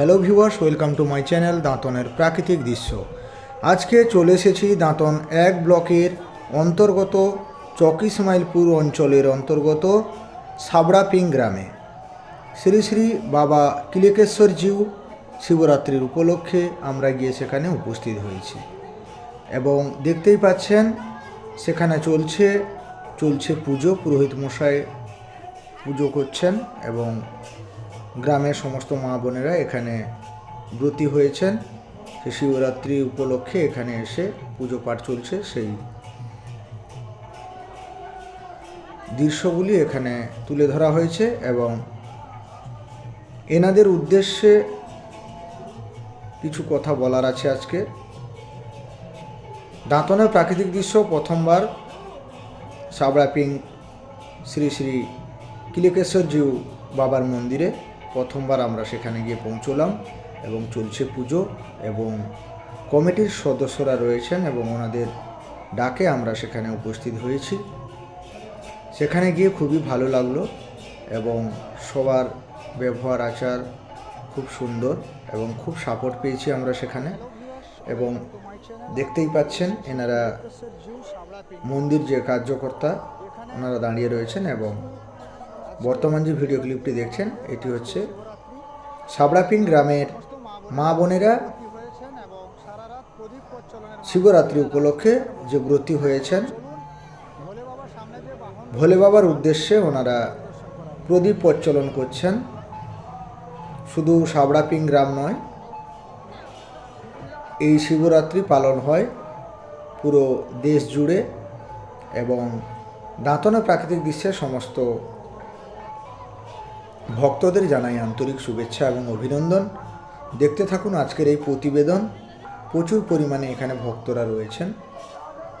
Hello viewers, welcome to my channel দাঁতনের প্রাকৃতিক দৃশ্য। আজকে চলে এসেছি দাঁতন এক ব্লকের অন্তর্গত চকিসমাইলপুর অঞ্চলের অন্তর্গত সাবড়াপিং গ্রামে। শ্রী শ্রী বাবা কিলেকেশ্বর জিউ শিবরাত্রির উপলক্ষে আমরা গিয়ে সেখানে উপস্থিত হয়েছি। এবং দেখতেই পাচ্ছেন, সেখানে চলছে চলছে পুজো, পুরোহিত মশাই পুজো করছেন এবং গ্রামের সমস্ত মা বোনেরা এখানে ব্রতী হয়েছেন। সে শিবরাত্রি উপলক্ষে এখানে এসে পুজো পাঠ চলছে সেই দৃশ্যগুলি এখানে তুলে ধরা হয়েছে এবং এনাদের উদ্দেশ্যে কিছু কথা বলার আছে আজকে। দাঁতনের প্রাকৃতিক দৃশ্য প্রথমবার সাবড়াপিং শ্রী শ্রী কিলেকেশ্বর জিউ বাবার মন্দিরে। প্রথমবার আমরা সেখানে গিয়ে পৌঁছলাম এবং চলছে পুজো এবং কমিটির সদস্যরা রয়েছেন এবং ওনাদের ডাকে আমরা সেখানে উপস্থিত হয়েছি। সেখানে গিয়ে খুবই ভালো লাগল এবং সবার ব্যবহার আচার খুব সুন্দর এবং খুব সাপোর্ট পেয়েছি আমরা সেখানে এবং দেখতেই পাচ্ছেন এনারা মন্দির যে কার্যকর্তা, ওনারা দাঁড়িয়ে রয়েছেন এবং বর্তমান যে ভিডিও ক্লিপটি দেখছেন, এটি হচ্ছে সাবড়াপিং গ্রামের মা বোনেরা শিবরাত্রি উপলক্ষে যে ব্রতী হয়েছেন, ভোলে বাবার উদ্দেশ্যে ওনারা প্রদীপ প্রচলন করছেন। শুধু সাবড়াপিং গ্রাম নয়, এই শিবরাত্রি পালন হয় পুরো দেশ জুড়ে এবং দাঁতনা প্রাকৃতিক দৃশ্যের সমস্ত ভক্তদের জানাই আন্তরিক শুভেচ্ছা এবং অভিনন্দন। দেখতে থাকুন আজকের এই প্রতিবেদন। প্রচুর পরিমাণে এখানে ভক্তরা রয়েছেন।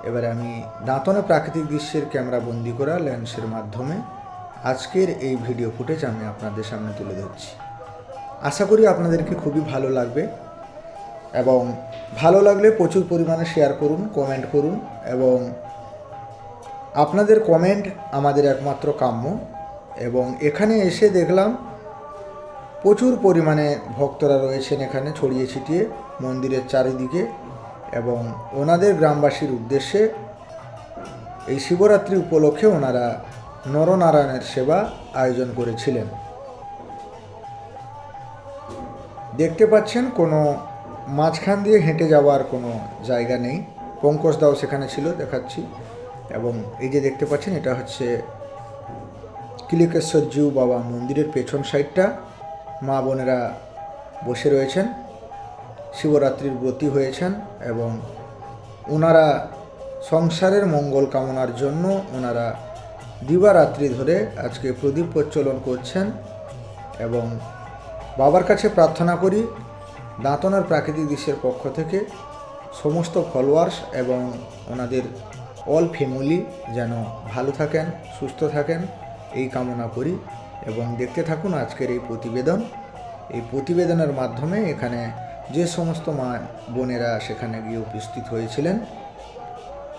এবারে আমি দাঁতনে প্রাকৃতিক দৃশ্যের ক্যামেরা বন্দি করা লেন্সের মাধ্যমে আজকের এই ভিডিও ফুটেজ আমি আপনাদের সামনে তুলে ধরছি। আশা করি আপনাদেরকে খুবই ভালো লাগবে এবং ভালো লাগলে প্রচুর পরিমাণে শেয়ার করুন, কমেন্ট করুন এবং আপনাদের কমেন্ট আমাদের একমাত্র কাম্য। এবং এখানে এসে দেখলাম প্রচুর পরিমাণে ভক্তরা রয়েছেন এখানে ছড়িয়ে ছিটিয়ে মন্দিরের চারিদিকে এবং ওনাদের গ্রামবাসীর উদ্দেশ্যে এই শিবরাত্রি উপলক্ষে ওনারা নরনারায়ণের সেবা আয়োজন করেছিলেন। দেখতে পাচ্ছেন কোনো মাঝখান দিয়ে হেঁটে যাওয়ার কোনো জায়গা নেই। পঙ্কজদাও সেখানে ছিল, দেখাচ্ছি। এবং এই যে দেখতে পাচ্ছেন, এটা হচ্ছে কিলিকেশ্বর জিউ বাবা মন্দিরের পেছন সাইডটা মা বোনেরা বসে রয়েছেন, শিবরাত্রির ব্রতী হয়েছেন এবং ওনারা সংসারের মঙ্গল কামনার জন্য ওনারা দিবারাত্রি ধরে আজকে প্রদীপ প্রজ্বলন করছেন এবং বাবার কাছে প্রার্থনা করি দাঁতনার প্রাকৃতিক দৃশ্যের পক্ষ থেকে সমস্ত ফলোয়ার্স এবং ওনাদের অল ফ্যামিলি যেন ভালো থাকেন, সুস্থ থাকেন। এই কামনা করি এবং দেখতে থাকুন আজকের এই প্রতিবেদন। এই প্রতিবেদনের মাধ্যমে এখানে যে সমস্ত মা বোনেরা সেখানে গিয়ে উপস্থিত হয়েছিলেন,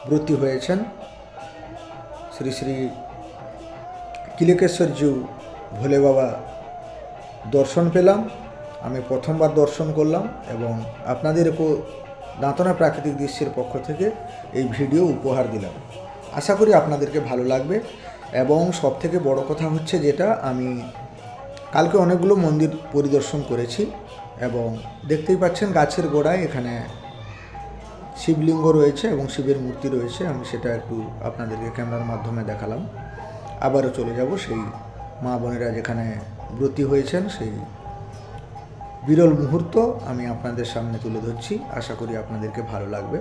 ব্রতী হয়েছেন, শ্রী শ্রী কিলেকেশ্বর জিউ ভোলে বাবা দর্শন পেলাম, আমি প্রথমবার দর্শন করলাম এবং আপনাদেরকেও দাঁতনা প্রাকৃতিক দৃশ্যের পক্ষ থেকে এই ভিডিও উপহার দিলাম। আশা করি আপনাদেরকে ভালো লাগবে। এবং সব থেকে বড় কথা হচ্ছে যেটা, আমি কালকে অনেকগুলো মন্দির পরিদর্শন করেছি এবং দেখতেই পাচ্ছেন গাছের গোড়ায় এখানে শিবলিঙ্গ রয়েছে এবং শিবের মূর্তি রয়েছে, আমি সেটা একটু আপনাদেরকে ক্যামেরার মাধ্যমে দেখালাম। আবারও চলে যাব সেই মা বোনেরা যেখানে ব্রতী হয়েছেন, সেই বিরল মুহূর্ত আমি আপনাদের সামনে তুলে ধরছি, আশা করি আপনাদেরকে ভালো লাগবে।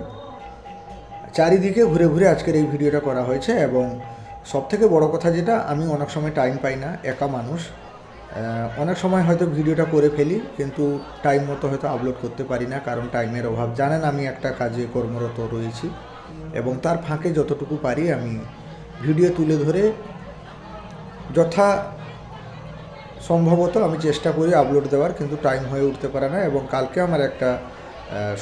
চারিদিকে ঘুরে ঘুরে আজকের এই ভিডিওটা করা হয়েছে এবং সব থেকে বড় কথা যেটা, আমি অনেক সময় টাইম পাই না, একা মানুষ। অনেক সময় হয়তো ভিডিওটা করে ফেলি, কিন্তু টাইম মতো হয়তো আপলোড করতে পারি না, কারণ টাইমের অভাব। জানেন আমি একটা কাজে কর্মরত রয়েছি, এবং তার ফাঁকে যতটুকু পারি আমি ভিডিও তুলে ধরে যথা সম্ভবত আমি চেষ্টা করি আপলোড দেওয়ার, কিন্তু টাইম হয়ে উঠতে পারে না, এবং কালকে আমার একটা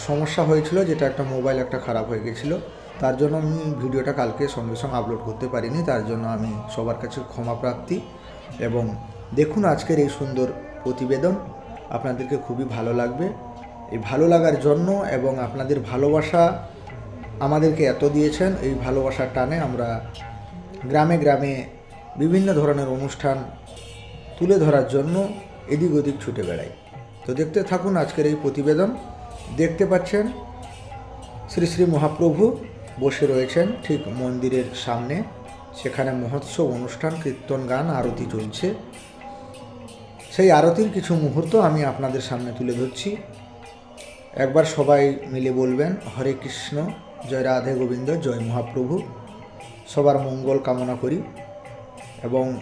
সমস্যা হয়েছিল, যেটা একটা মোবাইল একটা খারাপ হয়ে গেছিল। তার জন্য আমি ভিডিওটা কালকে সঙ্গে সঙ্গে আপলোড করতে পারিনি, তার জন্য আমি সবার কাছে ক্ষমা প্রার্থী এবং দেখুন আজকের এই সুন্দর প্রতিবেদন, আপনাদেরকে খুবই ভালো লাগবে। এই ভালো লাগার জন্য এবং আপনাদের ভালোবাসা আমাদেরকে এত দিয়েছেন, এই ভালোবাসার টানে আমরা গ্রামে গ্রামে বিভিন্ন ধরনের অনুষ্ঠান তুলে ধরার জন্য এদিক ওদিক ছুটে বেড়াই। তো দেখতে থাকুন আজকের এই প্রতিবেদন, দেখতে পাচ্ছেন শ্রী শ্রী মহাপ্রভু। বসে রয়েছেন ঠিক মন্দিরের সামনে। সেখানে মহোৎসব অনুষ্ঠান কীর্তন গান আরতি চলছে। সেই আরতির কিছু মুহূর্ত আমি আপনাদের সামনে তুলে ধরছি। একবার সবাই মিলে বলবেন হরে কৃষ্ণ জয় রাধে গোবিন্দ জয় মহাপ্রভু। সবার মঙ্গল কামনা করি। এবং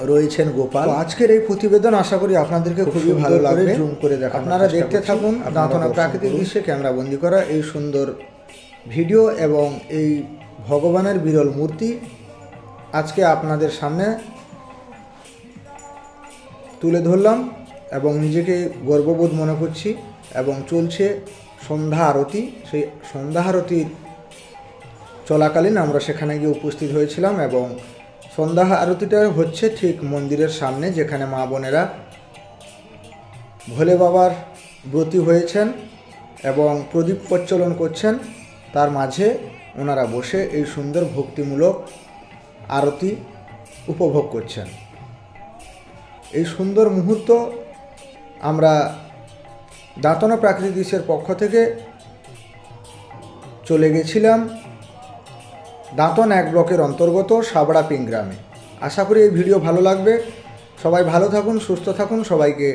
রয়েছেন গোপাল। আজকের এই প্রতিবেদন আশা করি আপনাদেরকে খুবই ভালো লাগবে। জুম করে দেখা আপনারা দেখতে থাকুন দাঁতনা প্রাকৃতিক দৃশ্যে ক্যামেরা বন্দি করা এই সুন্দর ভিডিও এবং এই ভগবানের বিরল মূর্তি আজকে আপনাদের সামনে তুলে ধরলাম এবং নিজেকে গর্ববোধ মনে করছি এবং চলছে সন্ধ্যা আরতি। সেই সন্ধ্যা আরতির চলাকালীন আমরা সেখানে গিয়ে উপস্থিত হয়েছিলাম এবং সন্ধ্যা আরতিটা হচ্ছে ঠিক মন্দিরের সামনে যেখানে মা বোনেরা ভোলে বাবার ব্রতী হয়েছেন এবং প্রদীপ প্রচলন করছেন। তার মাঝে ওনারা বসে এই সুন্দর ভক্তিমূলক আরতি উপভোগ করছেন। এই সুন্দর মুহূর্ত আমরা দাঁতনা প্রাকৃতিক দৃশ্যের পক্ষ থেকে চলে গেছিলাম দাঁতন এক ব্লকের অন্তর্গত সাবড়া পিং গ্রামে। আশা করি এই ভিডিও ভালো লাগবে। সবাই ভালো থাকুন, সুস্থ থাকুন, সবাইকে